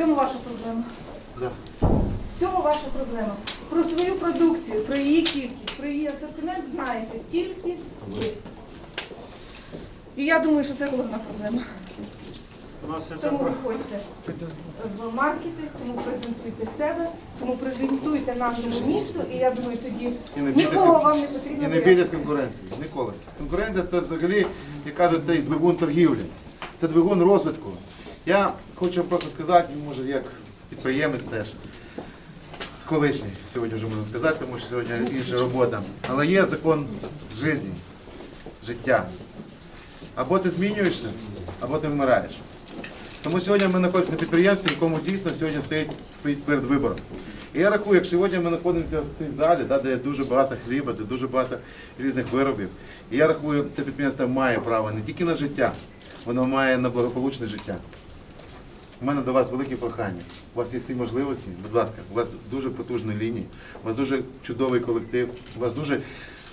цьому ваша проблема. Да. В цьому ваша проблема. Про свою продукцію, про її кількість, про її асортимент знаєте тільки ви. І я думаю, що це головна проблема. У нас Тому виходьте в маркети, тому презентуйте себе, тому презентуйте нашому місту, і я думаю, тоді І не нікого вам не потрібно І не боятися. бійтесь конкуренції. Ніколи. Конкуренція це взагалі, як кажуть, цей двигун торгівлі. Це двигун розвитку. Я хочу вам просто сказати, може, як підприємець теж. Колишній сьогодні вже можна сказати, тому що сьогодні інша робота. Але є закон життя, життя. Або ти змінюєшся, або ти вмираєш. Тому сьогодні ми знаходимося на підприємстві, якому дійсно сьогодні стоїть перед вибором. І я рахую, як сьогодні ми знаходимося в цій залі, де дуже багато хліба, де дуже багато різних виробів. І я рахую, це підприємство має право не тільки на життя, воно має на благополучне життя. У мене до вас велике прохання. У вас є всі можливості. Будь ласка, у вас дуже потужні лінії, у вас дуже чудовий колектив, у вас дуже,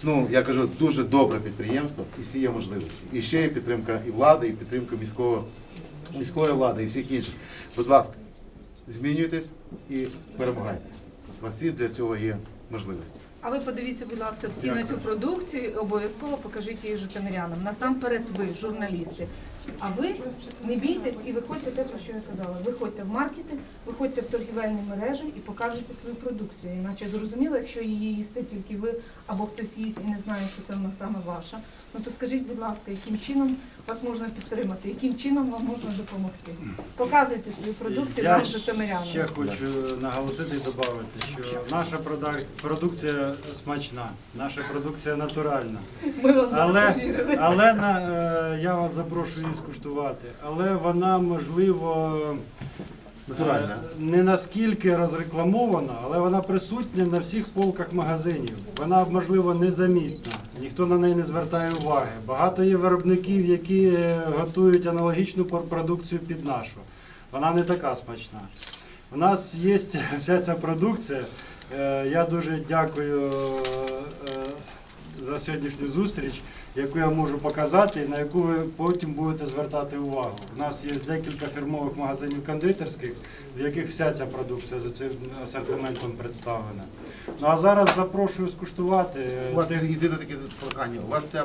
ну я кажу, дуже добре підприємство і всі є можливості. І ще є підтримка і влади, і підтримка міського, міської влади, і всіх інших. Будь ласка, змінюйтесь і перемагайте. У вас всі для цього є можливості. А ви подивіться, будь ласка, всі на цю продукцію і обов'язково покажіть її житомирянам. Насамперед ви, журналісти. А ви не бійтесь і виходьте те, про що я казала. Виходьте в маркети, виходьте в торгівельні мережі і показуйте свою продукцію. Іначе зрозуміло, якщо її їсти тільки ви або хтось їсть і не знає, що це вона саме ваша. Ну то скажіть, будь ласка, яким чином вас можна підтримати, яким чином вам можна допомогти? Показуйте свою продукцію нам житомирянам. ще хочу наголосити і додати, що наша прода- продукція смачна, наша продукція натуральна. Але, але на, е, я вас запрошую її скуштувати. Але вона можливо Натуральна. е, не наскільки розрекламована, але вона присутня на всіх полках магазинів. Вона можливо незамітна. Ніхто на неї не звертає уваги. Багато є виробників, які е, готують аналогічну пор- продукцію під нашу. Вона не така смачна. У нас є вся ця продукція. Е, Я дуже дякую е, за сьогоднішню зустріч, яку я можу показати, на яку ви потім будете звертати увагу. У нас є декілька фірмових магазинів кондитерських, в яких вся ця продукція за цим асортиментом представлена. Ну а зараз запрошую скуштувати. У вас єдине таке прохання. У вас ця